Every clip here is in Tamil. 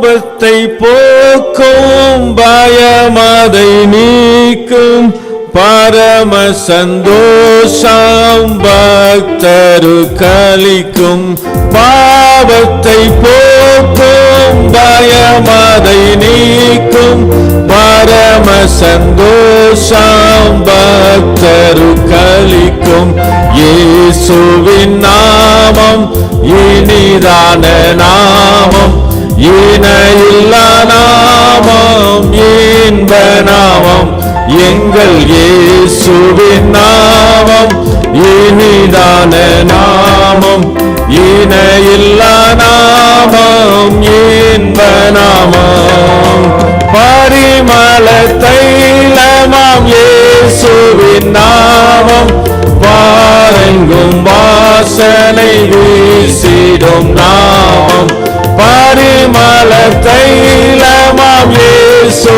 பாவத்தை போக்கும் பயமதை நீக்கும். பரம சந்தோஷம் பக்தரு கலிக்கும். பாவத்தை போக்கும் பயமதை நீக்கும். பரம சந்தோஷம் பக்தரு கலிக்கும். இயேசுவின் நாமம் இனிதான நாமம். இணையில்லா நாமம் இன்ப நாமம் எங்கள் இயேசுவின் நாமம் இனிதான நாமம் இணையில்லா நாமம் இன்ப நாமம் பரிமள தைலமாம் இயேசுவின் நாமம். பாருங்கும் வாசனை வீசிடும் நாம்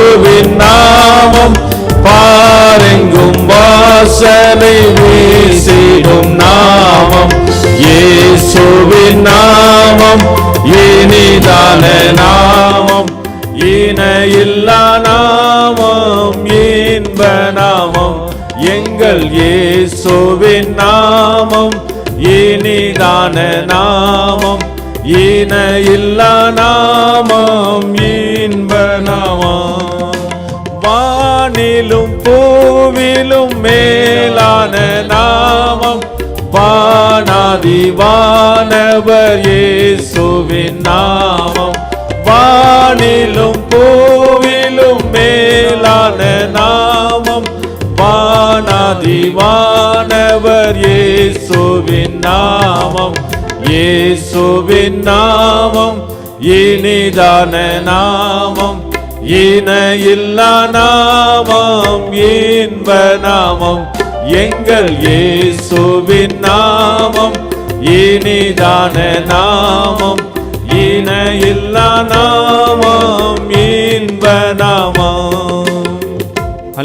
இயேசுவின் நாமம் பாரெங்கும் வாசனை வீசிடும் நாமம். இயேசுவின் நாமம் இனிதான நாமம். இணையில்லா நாமம் இன்ப நாமம். எங்கள் இயேசுவின் நாமம் இனிதான நாமம். இணையில்லா நாமம் இன்ப நாமம். வானிலும் பூவிலும் மேலான நாமம். வானாதிவானவர் இயேசுவின் நாமம். வானிலும் பூவிலும் மேலான நாமம். வானாதிவானவர் இயேசுவின் நாமம். இயேசுவின் நாமம் இனிதான நாமம். இணையில்லா நாமம் இன்ப நாமம்? எங்கள் இயேசுவின் நாமம் இனிதான நாமம்? இணையில்லா நாமம்